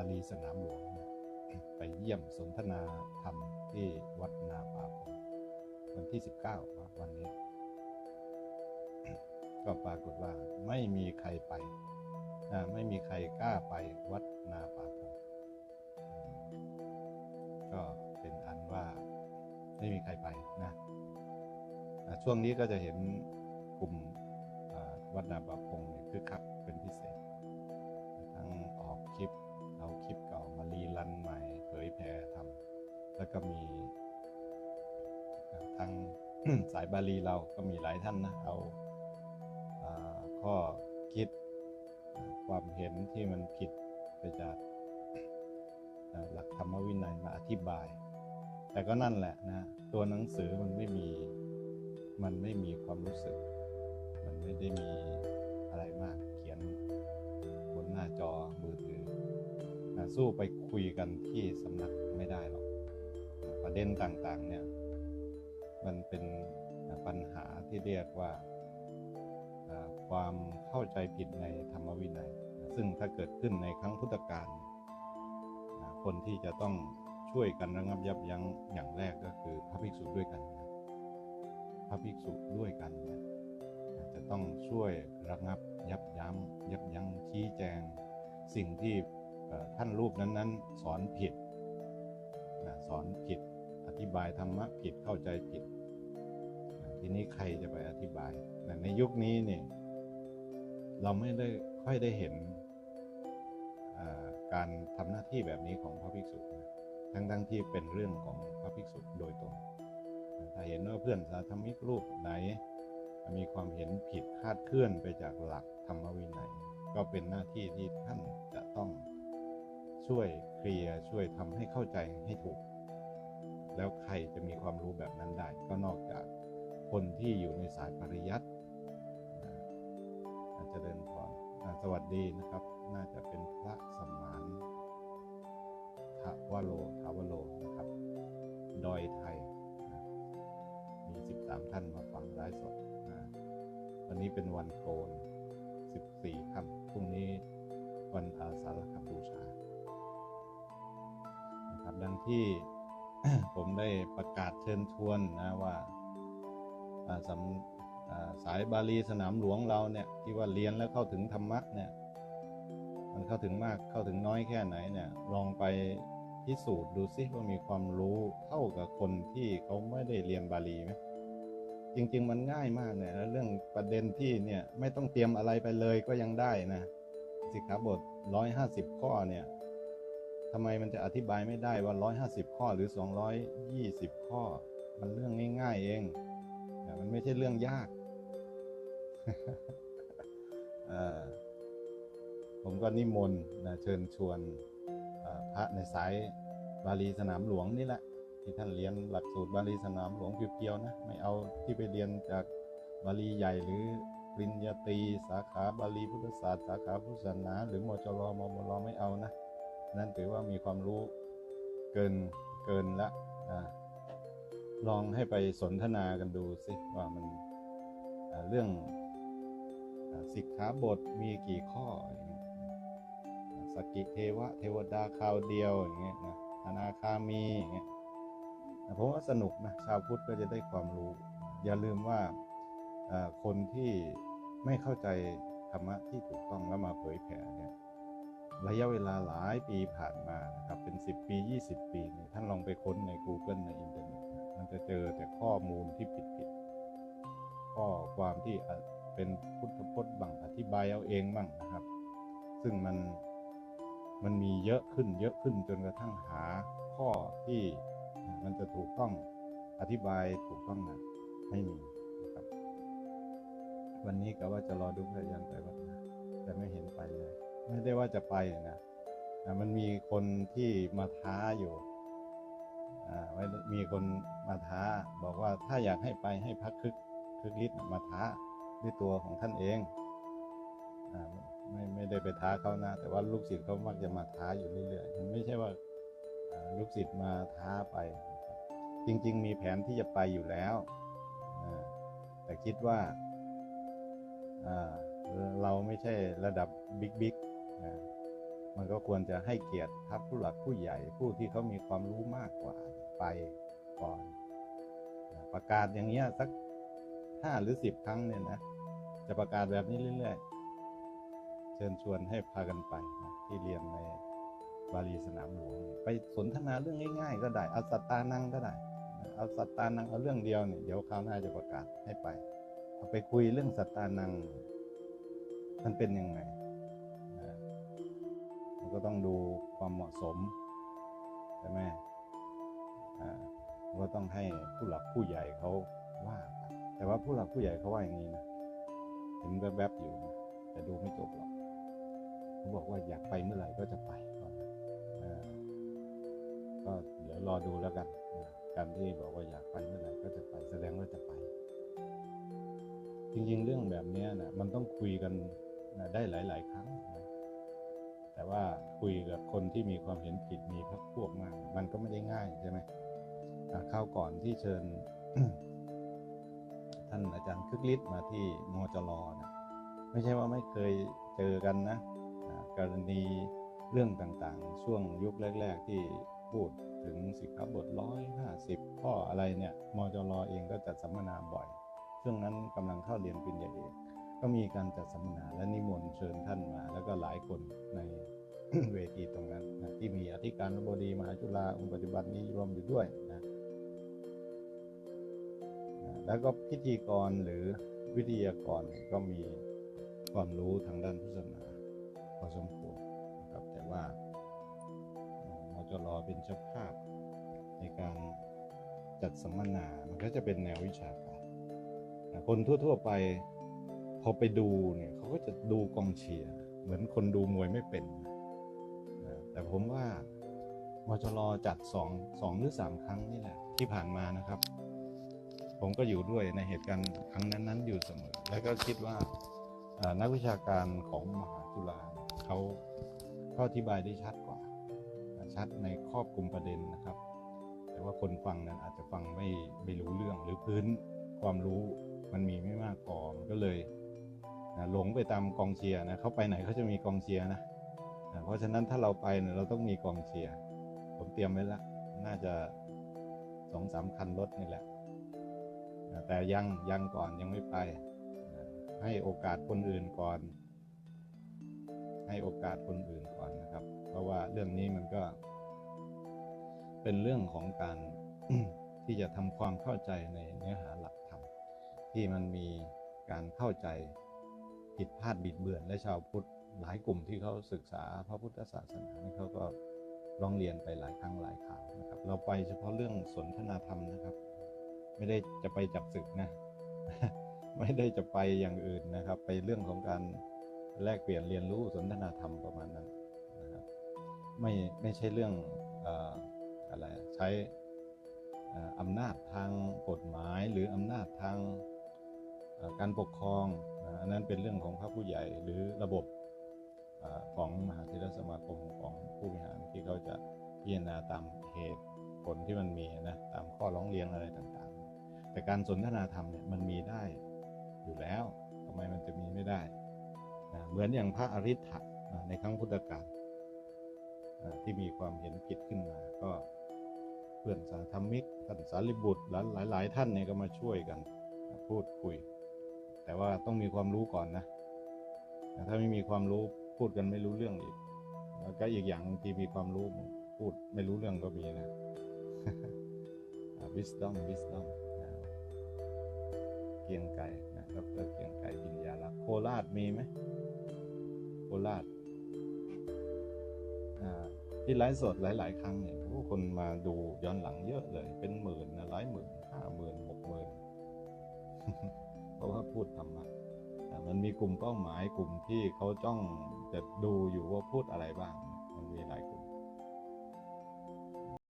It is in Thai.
าลีสนามหลวงนี่ยไปเยี่ยมสนทนาธรรมที่วัดนาป่าพงวันที่ 19 วันนี้ ก็ปรากฏว่าไม่มีใครไปนะไม่มีใครกล้าไปวัดนาป่าพงก็เป็นอันว่าไม่มีใครไปนะช่วงนี้ก็จะเห็นกลุ่มวัดนาป่าพงคึกคัก แล้วก็มีทางสายบาลีเราก็มีหลายท่านนะเอาข้อคิดความเห็นที่มันผิดไปจากหลักธรรมวินัยมาอธิบาย แต่ก็นั่นแหละนะ ตัวหนังสือมันไม่มี มันไม่มีความรู้สึก มันไม่ได้มีอะไรมาก เขียนบนหน้าจอมือถือนะสู้ไปคุยกันที่สำนักไม่ได้หรอก ประเด็นต่างๆเนี่ยมันเป็นปัญหาที่เรียกว่าความเข้าใจผิดในธรรมวินัย ซึ่งถ้าเกิดขึ้นในครั้งพุทธกาลคนที่จะต้องช่วยกันระงับยับยั้งอย่างแรกก็คือพระภิกษุด้วยกันพระภิกษุด้วยกันเนี่ยจะต้องช่วยระงับยับยั้งยับยั้งชี้แจง สิ่งที่ท่านรูปนั้นๆ สอนผิดสอนผิด อธิบายธรรมะผิดเข้าใจผิด ทีนี้ใครจะไปอธิบายในยุคนี้เนี่ยเราไม่ได้ค่อยได้เห็นการทำหน้าที่แบบนี้ของพระภิกษุนะทั้งๆที่เป็นเรื่องของพระภิกษุโดยตรง ถ้าเห็นว่าเพื่อนสาธมิกรูปไหน มีความเห็นผิดคาดเคลื่อนไปจากหลักธรรมวินัย ก็เป็นหน้าที่ที่ท่านจะต้องช่วยเคลียร์ช่วยทำให้เข้าใจให้ถูก แล้วใครจะมีความรู้แบบนั้นได้ ก็นอกจากคนที่อยู่ในสายปริยัตินะอาจารย์เดินพรสวัสดีนะครับ น่าจะเป็นพระสมานทวโลทาวโลนะครับ ดอยไทย มี 13 ท่านมาฟังไลฟ์สดนะวันนี้เป็นวันโกน 14ค่ำพรุ่งนี้วันอาสาฬหบูชานะครับดังที่ ผมได้ประกาศเชิญชวนนะว่าสำอ่าสายบาลีสนามหลวงเราเนี่ยที่ว่าเรียนแล้วเข้าถึงธรรมะเนี่ยมันเข้าถึงมากเข้าถึงน้อยแค่ไหนเนี่ยลองไปพิสูจน์ดูซิว่ามีความรู้เท่ากับคนที่เขาไม่ได้เรียนบาลีไหมจริง ๆ มันง่ายมากเนี่ยแล้วเรื่องประเด็นที่เนี่ยไม่ต้องเตรียมอะไรไปเลยก็ยังได้นะสิกขาบทร้อยห้าสิบข้อเนี่ยทำไมมันจะอธิบายไม่ได้ว่าร้อยห้าสิบ ข้อหรือสองร้อยยี่สิบข้อ มันเรื่องง่าย ๆ เองแต่มันไม่ใช่เรื่องยาก ผมก็นิมนต์นะเชิญชวนพระในสายบาลีสนามหลวงนี่แหละ ที่ท่านเรียนหลักสูตรบาลีสนามหลวงเพียวๆนะ ไม่เอาที่ไปเรียนจากบาลีใหญ่หรือปริญญาตรีสาขาบาลีพุทธศาสตร์สาขาพุทธศาสนา หรือมจรมมรไม่เอานะ นั่นถือว่ามีความรู้เกิน เกินละอ่าลองให้ไปสนทนากันดูสิว่ามันเรื่องสิกขาบทมีกี่ข้ออย่างเงี้ยสกิเทวะเทวดาคราวเดียวอย่างเงี้ยนะอนาคามีอย่างเงี้ยผมว่าสนุกนะชาวพุทธก็จะได้ความรู้ อย่าลืมว่าคนที่ไม่เข้าใจธรรมะที่ถูกต้องแล้วมาเผยแผ่เนี่ย ระยะเวลาหลายปีผ่านมานะครับเป็น 10 ปี 20 ปีเนี่ยท่านลองไปค้นใน Google ในอินเทอร์เน็ตมันจะเจอแต่ข้อมูลที่ผิดๆข้อความที่เป็นพุทธพจน์บ้างอธิบายเอาเองบ้างนะครับ ซึ่งมันมันมีเยอะขึ้นเยอะขึ้นจนกระทั่งหาข้อที่มันจะถูกต้องอธิบายถูกต้องนะไม่มีนะครับ วันนี้ก็ว่าจะรอดูพระยันไปวัดนะแต่ไม่เห็นไปเลย ไม่ได้ว่าจะไปนะอ่มันมีคนที่มาท้าอยู่มีคนมาท้าบอกว่าถ้าอยากให้ไปให้พักคึกคึกฤทธิ์มาท้าด้วยตัวของท่านเองอไม่ไม่ได้ไปท้าเขานะ แต่ว่าลูกศิษย์เขามักจะมาท้าอยู่เรื่อยๆมันไม่ใช่ว่าลูกศิษย์มาท้าไป จริง ๆ มีแผนที่จะไปอยู่แล้วแต่คิดว่าเราไม่ใช่ระดับบิ๊กบิ๊กนะ มันก็ควรจะให้เกียรติทัพผู้หลักผู้ใหญ่ผู้ที่เขามีความรู้มากกว่าไปก่อนประกาศอย่างเงี้ยสักห้าหรือสิบครั้งเนี่ยนะจะประกาศแบบนี้เรื่อยๆ เชิญชวนให้พากันไปนะที่เรียนในบาลีสนามหลวงไปสนทนาเรื่องง่าย ๆ ก็ได้เอาสัตตานังก็ได้เอาสัตตานังเอาเรื่องเดียวเนี่ยเดี๋ยวคราวหน้าจะประกาศให้ไปเอาไปคุยเรื่องสัตตานัง มันเป็นยังไง ก็ต้องดูความเหมาะสมใช่ไหมอ่าก็ต้องให้ผู้หลักผู้ใหญ่เขาว่าไปแต่ว่าผู้หลักผู้ใหญ่เขาว่าอย่างนี้นะเห็นแวบๆอยู่นะแต่ดูไม่จบหรอกเขาบอกว่าอยากไปเมื่อไหร่ก็จะไปว่างั้นเออก็เดี๋ยวรอดูแล้วกันนะการที่บอกว่าอยากไปเมื่อไหร่ก็จะไปแสดงว่าจะไป จริงๆ เรื่องแบบนี้นะมันต้องคุยกันนะได้หลาย ๆ ครั้งนะ แต่ว่าคุยกับคนที่มีความเห็นผิดมีพรรคพวกมาก มันก็ไม่ได้ง่ายใช่ไหมอะคราวก่อนที่เชิญ ท่านอาจารย์คึกฤทธิ์มาที่มจรนะไม่ใช่ว่าไม่เคยเจอกันนะกรณีเรื่องต่างๆ ช่วงยุคแรก ๆ ที่พูดถึงสิกขาบทร้อยห้าสิบข้ออะไรเนี่ยมจรเองก็จัดสัมมนาบ่อย ช่วงนั้นกำลังเข้าเรียนปริญญาเอก ก็มีการจัดสัมมนาและนิมนต์เชิญท่านมา แล้วก็หลายคนในเวทีตรงนั้นนะที่มีอธิการบดีมหาจุฬาองค์ปัจจุบันนี้รวมอยู่ด้วยนะนะแล้วก็พิธีกรหรือวิทยากรก็มีความรู้ทางด้านพุทธศาสนาพอสมควรนะครับแต่ว่าเอ่อมจรเป็นเจ้าภาพในการจัดสัมมนา มันก็จะเป็นแนววิชาการนะคนทั่ว ๆ ไป พอไปดูเนี่ยเขาก็จะดูกองเชียร์เหมือนคนดูมวยไม่เป็นนะแต่ผมว่ามจรจัดสองสองหรือสามครั้งนี่แหละที่ผ่านมานะครับ ผมก็อยู่ด้วยในเหตุการณ์ครั้งนั้นๆ อยู่เสมอ แล้วก็คิดว่านักวิชาการของมหาจุฬาเนี่ยเขาเขาอธิบายได้ชัดกว่า ชัดในครอบคลุมประเด็นนะครับ แต่ว่าคนฟังนั้นอาจจะฟังไม่ไม่รู้เรื่องหรือพื้นความรู้มันมีไม่มากพอมันก็เลย นะหลงไปตามกองเชียร์นะเขาไปไหนเขาจะมีกองเชียร์นะนะเพราะฉะนั้นถ้าเราไปเนี่ยเราต้องมีกองเชียร์ผมเตรียมไว้แล้วน่าจะสองสามคันรถนี่แหละนะแต่ยังยังก่อนยังไม่ไปนะให้โอกาสคนอื่นก่อน ให้โอกาสคนอื่นก่อนนะครับ เพราะว่าเรื่องนี้มันก็ เป็นเรื่องของการที่จะทำความเข้าใจในเนื้อหาหลักธรรมที่มันมีการเข้าใจ ผิดพลาดบิดเบือน และชาวพุทธหลายกลุ่มที่เขาศึกษาพระพุทธศาสนานี่เขาก็ร้องเรียนไปหลายครั้งหลายคราวนะครับ เราไปเฉพาะเรื่องสนทนาธรรมนะครับ ไม่ได้จะไปจับศึกนะ ไม่ได้จะไปอย่างอื่นนะครับ ไปเรื่องของการแลกเปลี่ยนเรียนรู้สนทนาธรรมประมาณนั้นนะครับ ไม่ไม่ใช่เรื่องออะไรใช้อำนาจทางกฎหมายหรืออำนาจทางการปกครอง อันนั้นเป็นเรื่องของพระผู้ใหญ่หรือระบบอของมหาเทรสมาคมของผู้บริหารที่เขาจะพิจารณาตามเหตุผลที่มันมีนะตามข้อร้องเรียนอะไรต่างๆ แต่การสนทนาธรรมเนี่ยมันมีได้อยู่แล้วทำไมมันจะมีไม่ได้นะเหมือนอย่างพระอริ t ถะในครั้งพุทธกาลที่มีความเห็นผิดขึ้นมา ก็เพื่อนสาธรรมิกท่านสารีบุตรหลายหลายๆท่านเนี่ยก็มาช่วยกันพูดคุย แต่ว่าต้องมีความรู้ก่อนนะถ้าไม่มีความรู้พูดกันไม่รู้เรื่องอีก แล้วก็อีกอย่างบางทีมีความรู้พูดไม่รู้เรื่องก็มีนะ wisdom wisdom เกียงไก่นะครับก็เกียงไก่ปิญญาลักโคราชมีไหมโคราชที่ไลฟ์สดหลาย ๆ ครั้งเนี่ยโอ้คนมาดูย้อนหลังเยอะเลย เป็นหมื่นนะหลายหมื่นห้าหมื่นหกหมื่น เขาก็พูดธรรมะมันมีกลุ่มเป้าหมายกลุ่มที่เขาจ้องจะดูอยู่ว่าพูดอะไรบ้าง มันมีหลายกลุ่ม